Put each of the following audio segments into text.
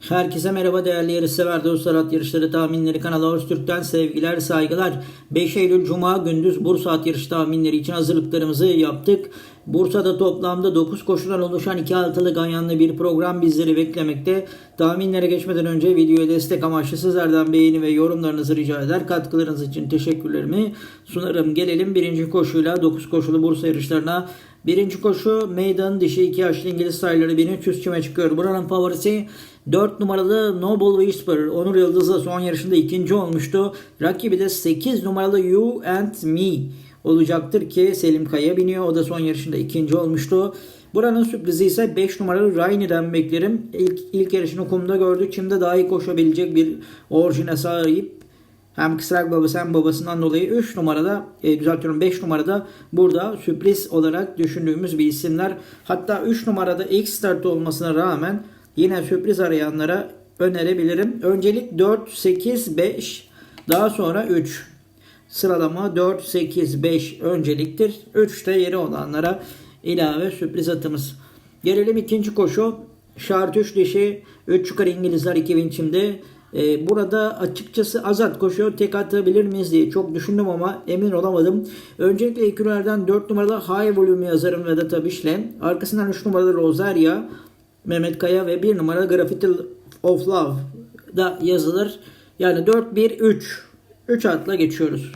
Herkese merhaba değerli yarışsever dostlar at yarışları tahminleri kanalı Öztürk'ten sevgiler saygılar. 5 Eylül Cuma gündüz Bursa at yarış tahminleri için hazırlıklarımızı yaptık. Bursa'da toplamda 9 koşudan oluşan 2 altılı ganyanlı bir program bizleri beklemekte. Tahminlere geçmeden önce videoya destek amaçlı sizlerden beğeni ve yorumlarınızı rica eder. Katkılarınız için teşekkürlerimi sunarım. Gelelim birinci koşuyla 9 koşulu Bursa yarışlarına. Birinci koşu meydan dişi 2 yaşlı İngiliz sayıları 1300 kime çıkıyor. Buranın favorisi 4 numaralı Noble Whisper. Onur Yıldız'la son yarışında ikinci olmuştu. Rakibi de 8 numaralı You and Me olacaktır ki Selim Kaya biniyor. O da son yarışında ikinci olmuştu. Buranın sürprizi ise 5 numaralı Rainy'den beklerim. İlk, ilk yarışını kumda gördük. Şimdi daha iyi koşabilecek bir orijine sahip. Hem kısrak babası hem babasından dolayı 3 numarada e, düzeltiyorum 5 numarada burada sürpriz olarak düşündüğümüz bir isimler. Hatta 3 numarada ilk start olmasına rağmen yine sürpriz arayanlara önerebilirim. Öncelik 4, 8, 5 daha sonra 3. Sıralama 4, 8, 5 önceliktir. 3'te yeri olanlara ilave sürpriz atımız. Gelelim ikinci koşu. Şart 3 dişi 3 yukarı İngilizler 2000 çimde. Ee, burada açıkçası Azat koşuyor tek atabilir miyiz diye çok düşündüm ama emin olamadım. Öncelikle ekürlerden 4 numaralı High Volume yazarım Vedat Abiş'le. Arkasından 3 numaralı Rosaria, Mehmet Kaya ve 1 numaralı Graffiti of Love da yazılır. Yani 4-1-3. 3 atla geçiyoruz.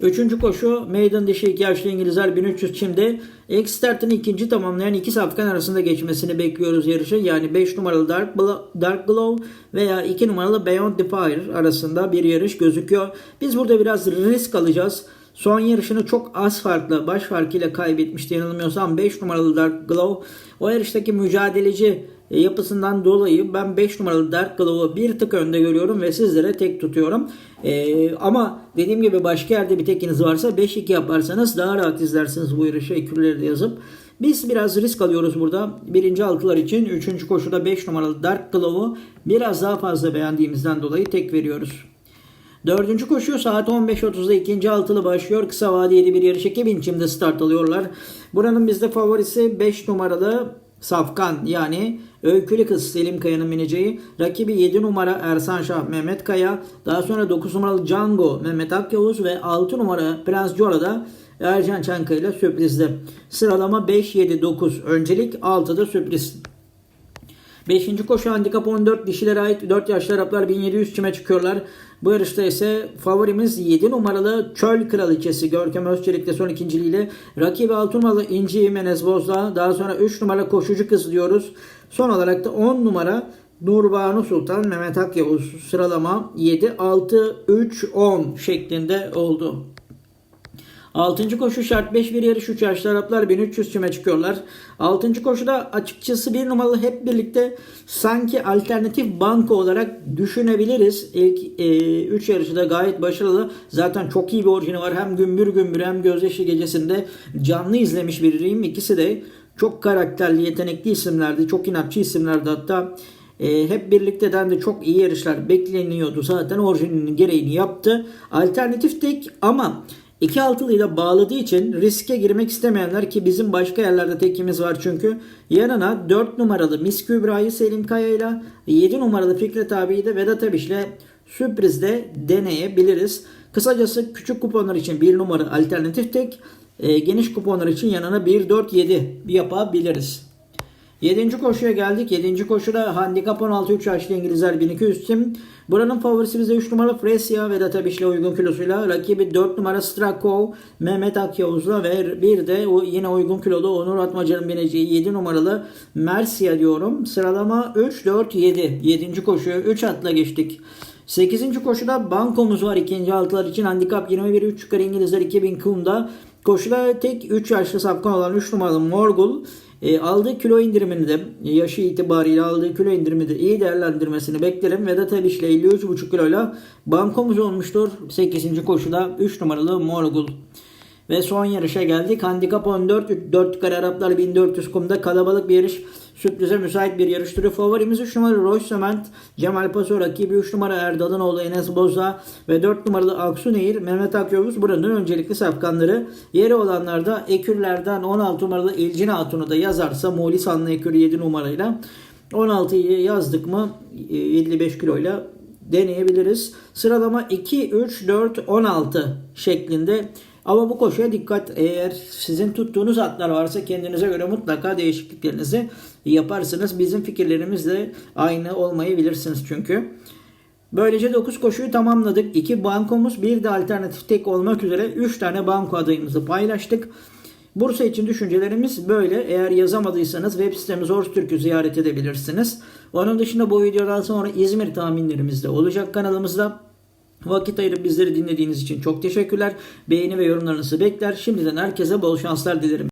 Üçüncü koşu meydan dışı iki yaşlı İngilizler 1300 çimde ilk startın ikinci tamamlayan iki safkan arasında geçmesini bekliyoruz yarışı. Yani 5 numaralı Dark, Blo- Dark Glow veya 2 numaralı Beyond the Fire arasında bir yarış gözüküyor. Biz burada biraz risk alacağız. Son yarışını çok az farkla, baş farkıyla kaybetmişti yanılmıyorsam 5 numaralı Dark Glow. O yarıştaki mücadeleci e, yapısından dolayı ben 5 numaralı Dark Glow'u bir tık önde görüyorum ve sizlere tek tutuyorum. Ee, ama dediğim gibi başka yerde bir tekiniz varsa 5-2 yaparsanız daha rahat izlersiniz bu yarışı ekürleri de yazıp. Biz biraz risk alıyoruz burada. Birinci altılar için 3. koşuda 5 numaralı Dark Glow'u biraz daha fazla beğendiğimizden dolayı tek veriyoruz. Dördüncü koşu saat 15.30'da ikinci altılı başlıyor. Kısa vadeli bir yarış 2000 çimde start alıyorlar. Buranın bizde favorisi 5 numaralı Safkan yani Öykülü Kız Selim Kaya'nın bineceği. Rakibi 7 numara Ersan Şah Mehmet Kaya. Daha sonra 9 numaralı Django Mehmet Akyavuz ve 6 numara Prens Jora'da Ercan Çankaya ile sürprizde. Sıralama 5, 7, 9 öncelik 6'da sürpriz. 5. koşu handikap 14 dişilere ait 4 yaşlı Araplar 1700 çime çıkıyorlar. Bu yarışta ise favorimiz 7 numaralı Çöl Kraliçesi Görkem Özçelik'te son ikinciliğiyle rakibi 6 numaralı İnci Jimenez Bozda daha sonra 3 numara Koşucu Kız diyoruz. Son olarak da 10 numara Nurbanu Sultan Mehmet Akyavuz sıralama 7 6 3 10 şeklinde oldu. 6. koşu şart 5 bir yarış 3 yaşlı Araplar 1300 çime çıkıyorlar. 6. koşuda açıkçası bir numaralı hep birlikte sanki alternatif banko olarak düşünebiliriz. İlk 3 e, yarışı da gayet başarılı. Zaten çok iyi bir orijini var. Hem gümbür gümbür hem gözyaşı gecesinde canlı izlemiş biriyim. İkisi de çok karakterli, yetenekli isimlerdi. Çok inatçı isimlerdi hatta. E, hep birlikteden de çok iyi yarışlar bekleniyordu. Zaten orijininin gereğini yaptı. Alternatif tek ama İki altılıyla bağladığı için riske girmek istemeyenler ki bizim başka yerlerde tekimiz var çünkü yanına 4 numaralı Mis Kübra'yı Selim Kaya ile 7 numaralı Fikret abiyi de Vedat Abiş ile sürprizde deneyebiliriz. Kısacası küçük kuponlar için 1 numara alternatif tek, e, geniş kuponlar için yanına 1-4-7 yapabiliriz. 7. koşuya geldik. 7. koşuda handikap 16 3 yaşlı İngilizler 1200 tim. Buranın favorisi bize 3 numara Fresia Vedat Abiş'le uygun kilosuyla. Rakibi 4 numara Strakov Mehmet Akyavuz'la ve bir de o yine uygun kilolu Onur Atmaca'nın bineceği 7 numaralı Mercia diyorum. Sıralama 3 4 7. 7. koşuya 3 atla geçtik. 8. koşuda bankomuz var ikinci altılar için handikap 21 3 yukarı İngilizler 2000 kumda. Koşuda tek 3 yaşlı sapkan olan 3 numaralı Morgul e, aldığı kilo indirimini de yaşı itibariyle aldığı kilo indirimi de iyi değerlendirmesini beklerim. Vedat Abiş ile 53,5 kiloyla bankomuz olmuştur. 8. koşuda 3 numaralı Morgul. Ve son yarışa geldik. Handikap 14. 4 kare Araplar 1400 kumda kalabalık bir yarış. Sürprize müsait bir yarış türü. Favorimiz 3 numaralı Roy Söment, Cemal Paso rakibi 3 numara Erdal'ın Enes Boza ve 4 numaralı Aksu Nehir, Mehmet Akyavuz buranın öncelikli safkanları. Yeri olanlarda ekürlerden 16 numaralı İlcin Hatun'u da yazarsa Muğlis Anlı Ekür 7 numarayla 16'yı yazdık mı e, 55 kiloyla deneyebiliriz. Sıralama 2, 3, 4, 16 şeklinde. Ama bu koşuya dikkat. Eğer sizin tuttuğunuz atlar varsa kendinize göre mutlaka değişikliklerinizi yaparsınız. Bizim fikirlerimiz de aynı olmayabilirsiniz çünkü. Böylece 9 koşuyu tamamladık. 2 bankomuz, bir de alternatif tek olmak üzere 3 tane banko adayımızı paylaştık. Bursa için düşüncelerimiz böyle. Eğer yazamadıysanız web sitemiz Orstürk'ü ziyaret edebilirsiniz. Onun dışında bu videodan sonra İzmir tahminlerimiz de olacak kanalımızda. Vakit ayırıp bizleri dinlediğiniz için çok teşekkürler. Beğeni ve yorumlarınızı bekler. Şimdiden herkese bol şanslar dilerim.